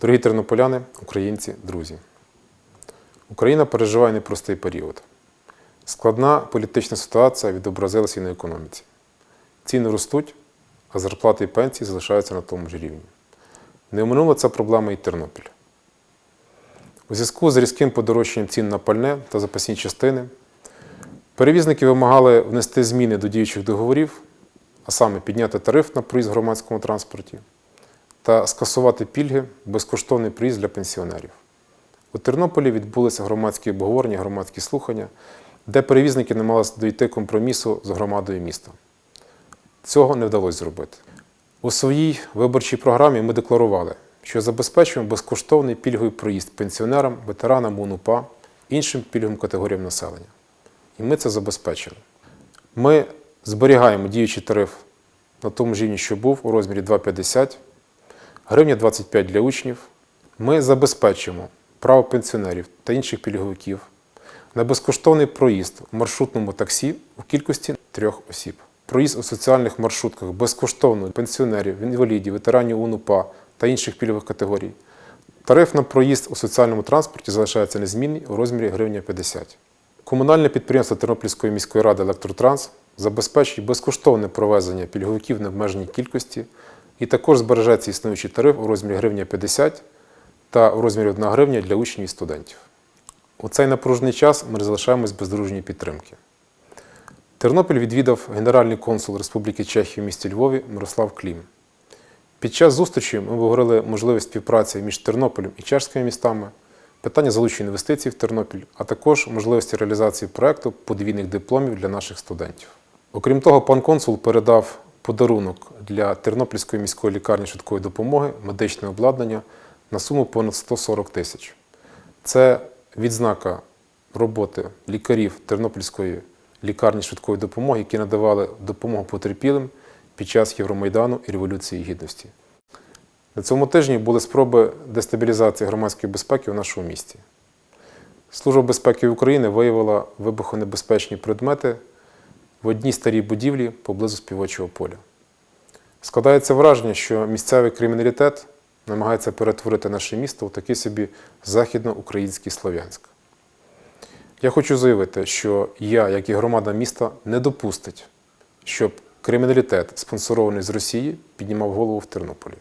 Дорогі тернополяни, українці, друзі. Україна переживає непростий період. Складна політична ситуація відобразилася і на економіці. Ціни ростуть, а зарплати і пенсії залишаються на тому ж рівні. Не оминула ця проблема і Тернопіль. У зв'язку з різким подорожчанням цін на пальне та запасні частини перевізники вимагали внести зміни до діючих договорів, а саме підняти тариф на проїзд в громадському транспорті та скасувати пільги безкоштовний проїзд для пенсіонерів. У Тернополі відбулися громадські обговорення, громадські слухання, де перевізники намагалися дійти компромісу з громадою міста. Цього не вдалося зробити. У своїй виборчій програмі ми декларували, що забезпечуємо безкоштовний пільговий проїзд пенсіонерам, ветеранам УНУПА, іншим пільговим категоріям населення. І ми це забезпечили. Ми зберігаємо діючий тариф на тому ж рівні, що був у розмірі 2,50, гривня 25 для учнів. Ми забезпечимо право пенсіонерів та інших пільговиків на безкоштовний проїзд у маршрутному таксі у кількості трьох осіб. Проїзд у соціальних маршрутках безкоштовно пенсіонерів, інвалідів, ветеранів УНУПА та інших пільгових категорій. Тариф на проїзд у соціальному транспорті залишається незмінний у розмірі гривня 50. Комунальне підприємство Тернопільської міської ради Електротранс забезпечить безкоштовне провезення пільговиків в необмеженій кількості і також збережеться існуючий тариф у розмірі гривня 50 та у розмірі 1 гривня для учнів і студентів. У цей напружений час ми залишаємось без дружньої підтримки. Тернопіль відвідав генеральний консул Республіки Чехії в місті Львові Мирослав Клім. Під час зустрічі ми обговорили можливість співпраці між Тернополем і чешськими містами, питання залучення інвестицій в Тернопіль, а також можливості реалізації проекту подвійних дипломів для наших студентів. Окрім того, пан консул передав подарунок для Тернопільської міської лікарні швидкої допомоги медичне обладнання на суму понад 140 тисяч. Це відзнака роботи лікарів Тернопільської лікарні швидкої допомоги, які надавали допомогу потерпілим під час Євромайдану і Революції Гідності. На цьому тижні були спроби дестабілізації громадської безпеки у нашому місті. Служба безпеки України виявила вибухонебезпечні предмети в одній старій будівлі поблизу співочого поля. Складається враження, що місцевий криміналітет намагається перетворити наше місто у такий собі західноукраїнський Слов'янськ. Я хочу заявити, що я, як і громада міста, не допустить, щоб криміналітет, спонсорований з Росії, піднімав голову в Тернополі.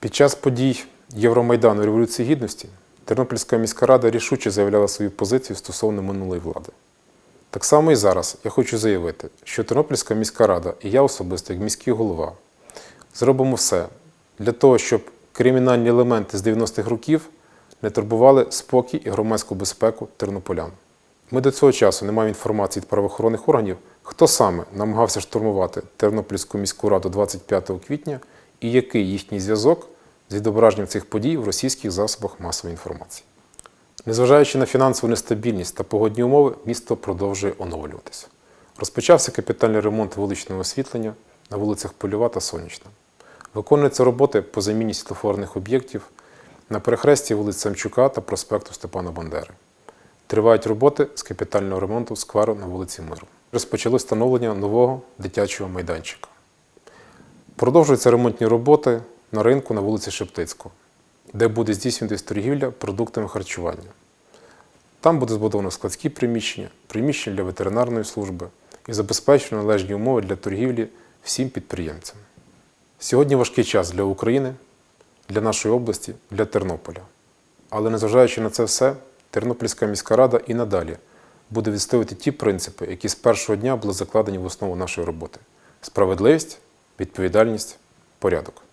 Під час подій Євромайдану Революції Гідності Тернопільська міська рада рішуче заявляла свою позицію стосовно минулої влади. Так само і зараз я хочу заявити, що Тернопільська міська рада і я особисто, як міський голова, зробимо все для того, щоб кримінальні елементи з 90-х років не турбували спокій і громадську безпеку тернополян. Ми до цього часу не маємо інформації від правоохоронних органів, хто саме намагався штурмувати Тернопільську міську раду 25 квітня і який їхній зв'язок з відображенням цих подій в російських засобах масової інформації. Незважаючи на фінансову нестабільність та погодні умови, місто продовжує оновлюватися. Розпочався капітальний ремонт вуличного освітлення на вулицях Польова та Сонячна. Виконуються роботи по заміні світлофорних об'єктів на перехресті вулиць Самчука та проспекту Степана Бандери. Тривають роботи з капітального ремонту скверу на вулиці Миру. Розпочали встановлення нового дитячого майданчика. Продовжуються ремонтні роботи на ринку на вулиці Шептицького, де буде здійснюватись торгівля продуктами харчування. Там буде збудовано складські приміщення, приміщення для ветеринарної служби і забезпечено належні умови для торгівлі всім підприємцям. Сьогодні важкий час для України, для нашої області, для Тернополя. Але незважаючи на це все, Тернопільська міська рада і надалі буде відстоювати ті принципи, які з першого дня були закладені в основу нашої роботи: справедливість, відповідальність, порядок.